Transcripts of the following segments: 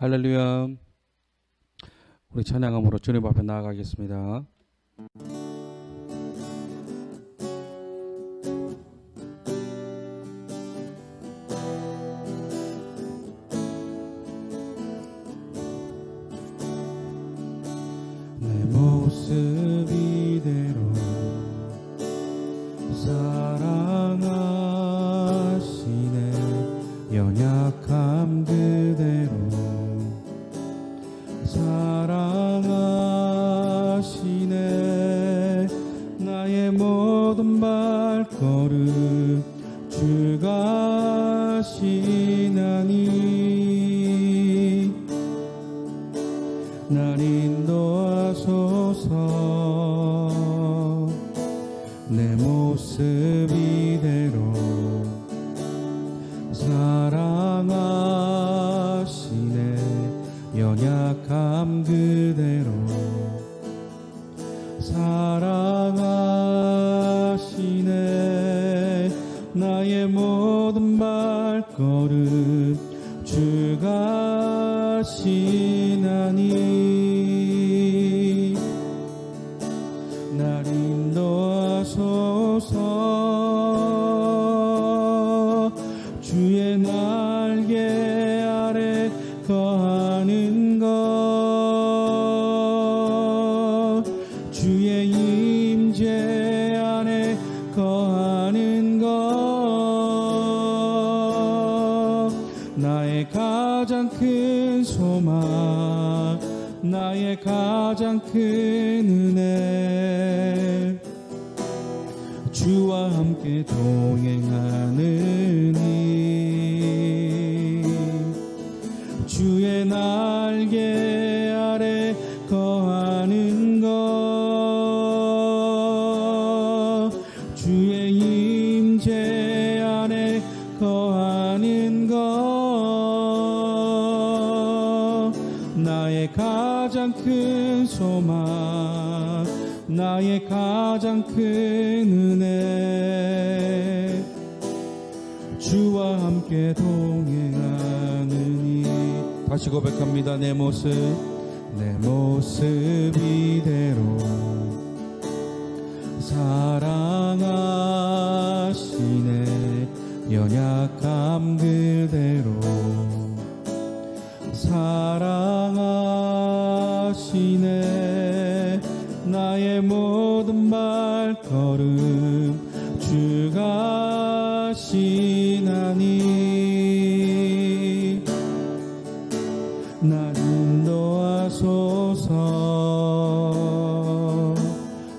할렐루야. 우리 찬양함으로 주님 앞에 나아가겠습니다. 사랑하시네. 나의 모든 발걸음 것. 나의 가장 큰 소망 나의 가장 큰 은혜. 주와 함께 동행하 가장 큰 소망 나의 가장 큰 은혜. 주와 함께 동행하느니. 다시 고백합니다. 내 모습 내 모습 이대로 사랑하시네. 연약함 그대로 하시네 나의 모든 발걸음 주가 시나니. 날 인도하소서.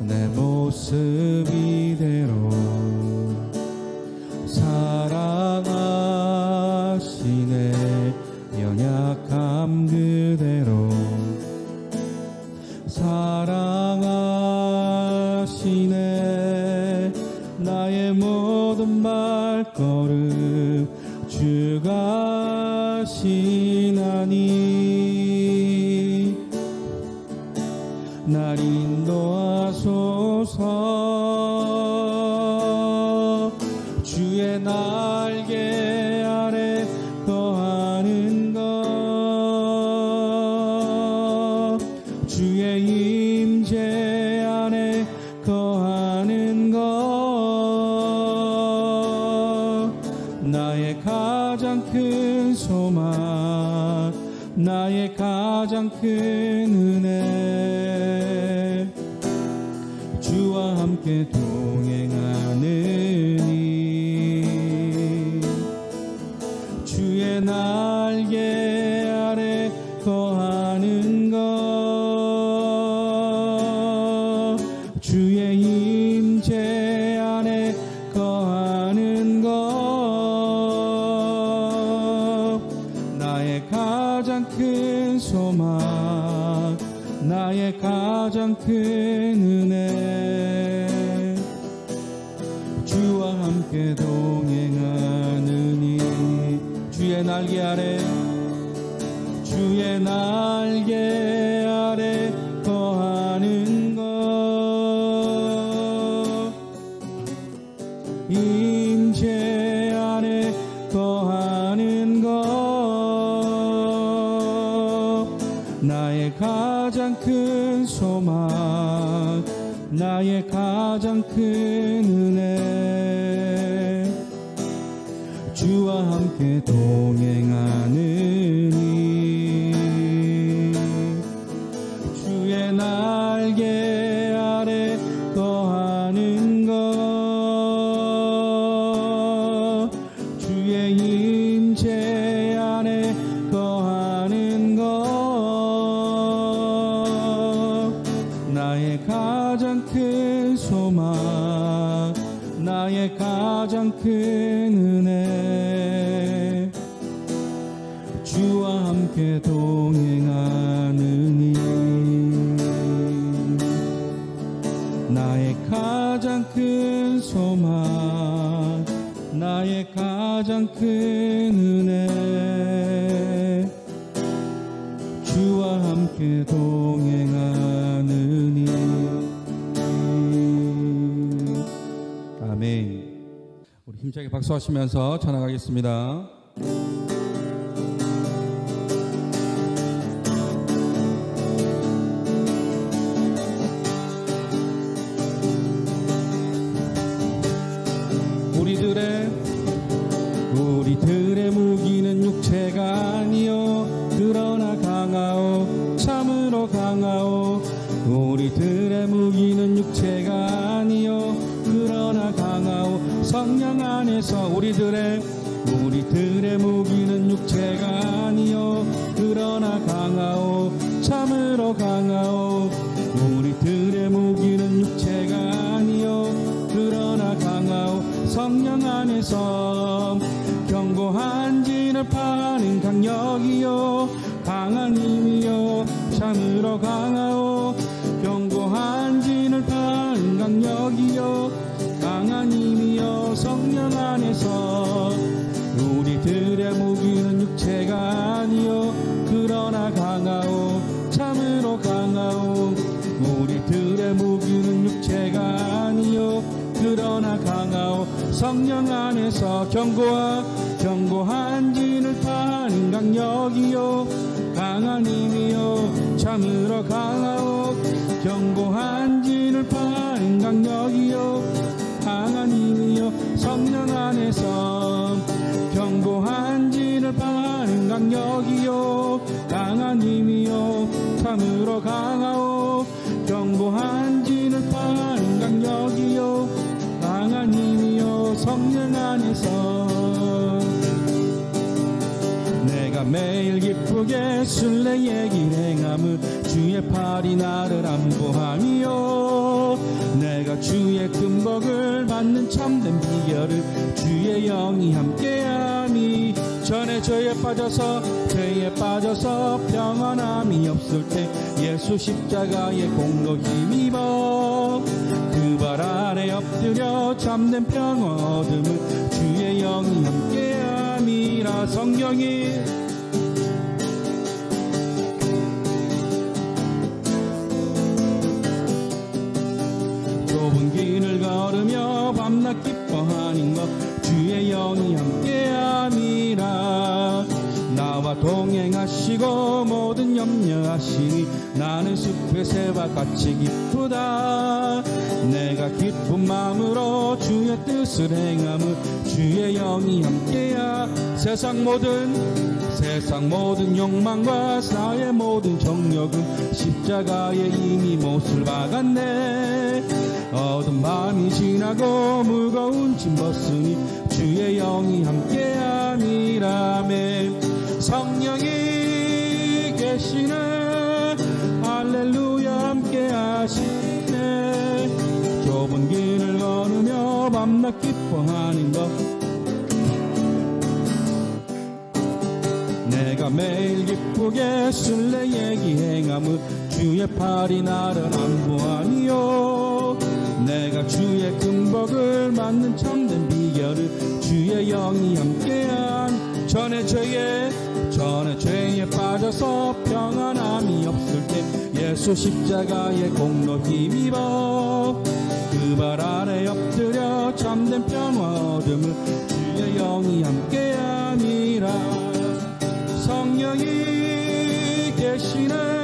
내 모습 이대로 사랑하시네. 연약함 그대로 사랑하시네. 나의 모든 발걸음 주가 시나니. 날 인도하소서 임재 안에 거하는 것. 나의 가장 큰 소망 나의 가장 큰 주의 임 임재 안에 거하는 것. 나의 가장 큰 소망 나의 가장 큰 함께 동행하느니. 아멘. 우리 힘차게 박수하시면서 찬양하겠습니다 강하오. 우리들의 무기는 육체가 아니요 그러나 강하오. 성령 안에서 우리들의 우리들의 무기는 육체가 아니요 그러나 강하오. 참으로 강하오. 우리들의 무기는 육체가 아니요 그러나 강하오. 성령 안에서 참으로 강하오. 견고한 진을 파는 강력이요 강한 힘이요 성령 안에서. 우리들의 무기는 육체가 아니요 그러나 강하오. 참으로 강하오. 우리들의 무기는 육체가 아니요 그러나 강하오. 성령 안에서 견고한 강한 힘이요. 성령 안에서 견고한 진을 파는 강력이요. 힘이요. 참으로 강하오. 견고한 진을 파는 강력이요. 힘이요. 성령 안에서 내가 매일 기쁘게 술래의 길 행함은 주의 팔이 나를 안 받는 참된 비결을 주의 영이 함께함이 전에 죄에 빠져서 죄에 빠져서 평안함이 없을 때 예수 십자가의 공로 힘입어 그 발 아래 엎드려 참된 평화 얻음을 주의 영이 함께함이라 성령이. 좁은 길을 걸으며 밤낮 기뻐하는 것 주의 영이 함께함이라. 나와 동행하시고 모든 염려하시니 나는 숲의 새와 같이 기쁘다. 내가 기쁜 마음으로 주의 뜻을 행함은 주의 영이 함께야. 세상 모든 세상 모든 욕망과 사의 모든 정력은 십자가에 이미 못을 박았네 어두운 밤이 지나고 무거운 짐 벗으니 주의 영이 함께함이라매. 성령이 계시네. 할렐루야 함께하시네. 좁은 길을 걸으며 밤낮 기뻐하는 것. 내가 매일 기쁘게 술래 얘기 행함은 주의 팔이 나를 안보하니요 내가 주의 금복을 맞는 참된 비결을 주의 영이 함께한 전에 죄에 전에 죄에 빠져서 평안함이 없을 때 예수 십자가의 공로 힘입어 그 발 아래 엎드려 참된 평화 얻음을 주의 영이 함께함이라. 성령이 계시네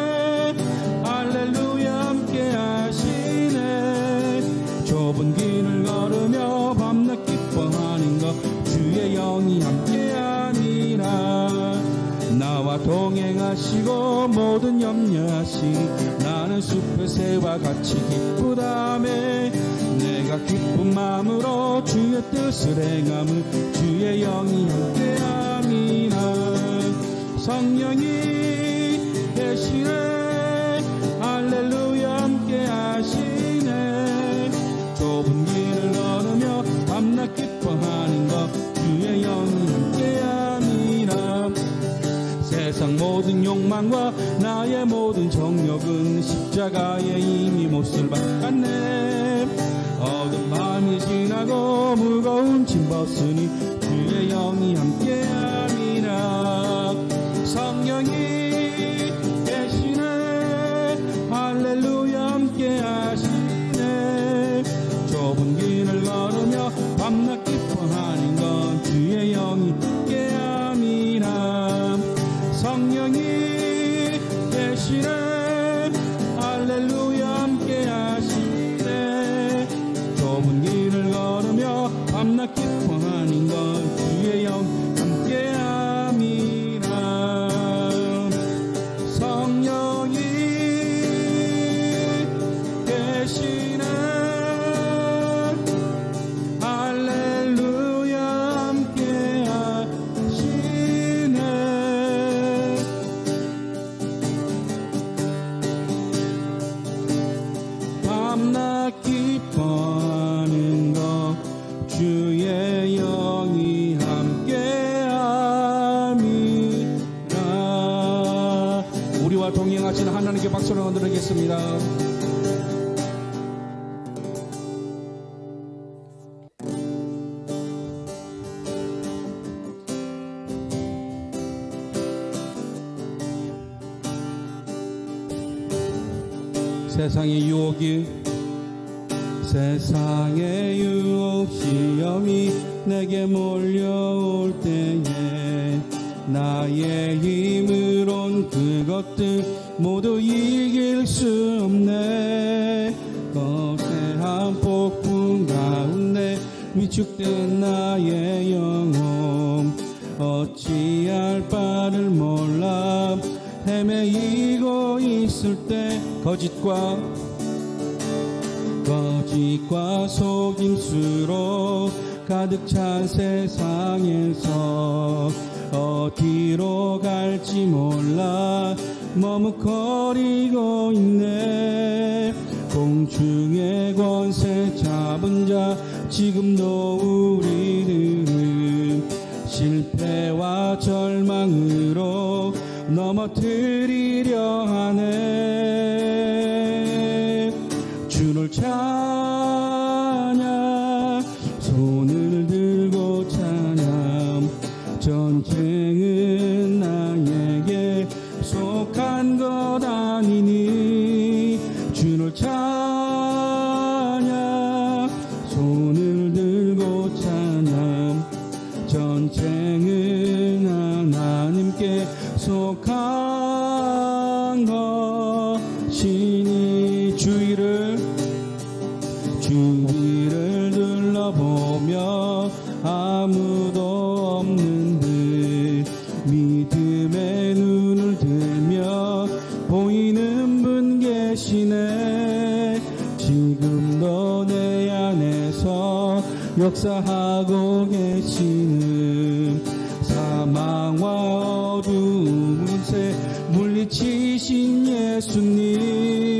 하시고 모든 염려하시니 나는 숲의 새와 같이 기쁘다매. 내가 기쁜 마음으로 주의 뜻을 행함은 주의 영이 함께함이라. 성령이 계시네 세상 모든 욕망과 나의 모든 정욕은 십자가에 이미 못을 박았네. 어두운 밤이 지나고 무거운 짐 벗으니 주의 영이 함께 건 주의 영 함께 동행하시는 하나님께 박수를 드리겠습니다. 세상의 유혹이 세상의 유혹 시험이 내게 몰려올 때에 나의 그것들 모두 이길 수 없네. 거대한 폭풍 가운데 위축된 나의 영혼. 어찌할 바를 몰라. 헤매이고 있을 때 거짓과 거짓과 속임수로 가득 찬 세상에서 어디로 갈지 몰라. 머뭇거리고 역사하고 계시는 사망과 어두운 새 물리치신 예수님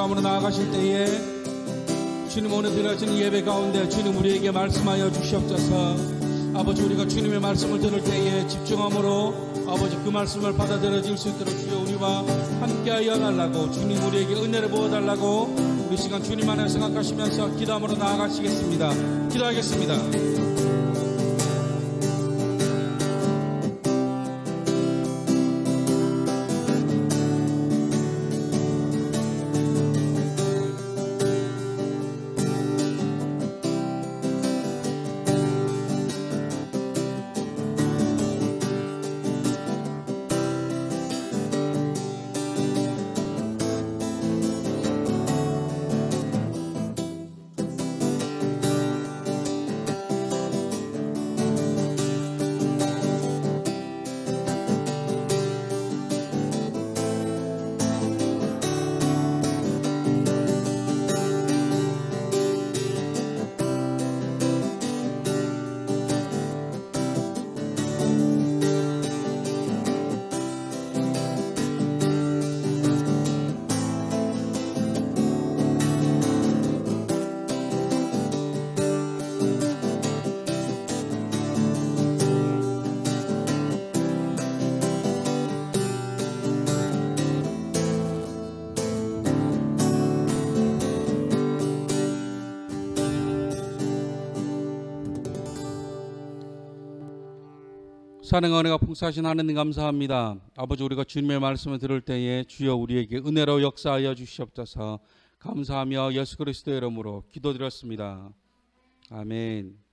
기도함으로 나아가실 때에 주님 오늘 드려지는 예배 가운데 주님 우리에게 말씀하여 주시옵소서. 아버지 우리가 주님의 말씀을 들을 때에 집중함으로 아버지 그 말씀을 받아들여질 수 있도록 주여 우리와 함께하여 달라고 주님 우리에게 은혜를 부어달라고 우리 시간 주님 안에 생각하시면서 기도함으로 나아가시겠습니다. 기도하겠습니다 사랑 은혜가 풍성하신 하나님 감사합니다. 아버지 우리가 주님의 말씀을 들을 때에 주여 우리에게 은혜로 역사하여 주시옵소서. 감사하며 예수 그리스도의 이름으로 기도드렸습니다. 아멘.